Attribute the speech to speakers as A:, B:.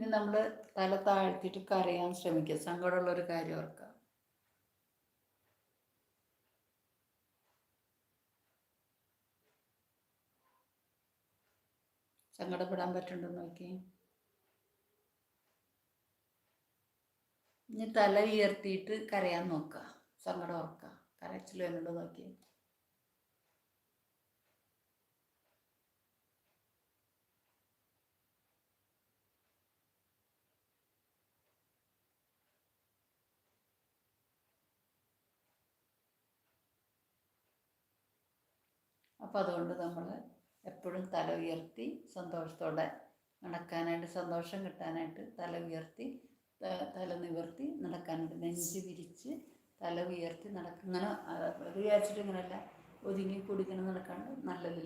A: ഇനി നമ്മൾ തല താഴ്ത്തിയിട്ട് കരയാൻ ശ്രമിക്കുക. സങ്കടമുള്ള ഒരു കാര്യം ഓർക്കുക. സങ്കടപ്പെടാൻ പറ്റുന്നുണ്ടോ നോക്കി. ഇനി തല ഉയർത്തിയിട്ട് കരയാൻ നോക്കുക. സങ്കടം ഓർക്കുക. കരച്ചിൽ വരുന്നുണ്ടോ നോക്കി. അപ്പോൾ അതുകൊണ്ട് നമ്മൾ എപ്പോഴും തല ഉയർത്തി സന്തോഷത്തോടെ നടക്കാനായിട്ട് സന്തോഷം കിട്ടാനായിട്ട് തല ഉയർത്തി തല നിവർത്തി നടക്കാനായിട്ട് നെഞ്ച് വിരിച്ച് തല ഉയർത്തി നടക്കുന്ന അത് വിചാരിച്ചിട്ട് ഇങ്ങനെയല്ല. ഒതുങ്ങി കുടിക്കണം നടക്കാണ്ട് നല്ലതിൽ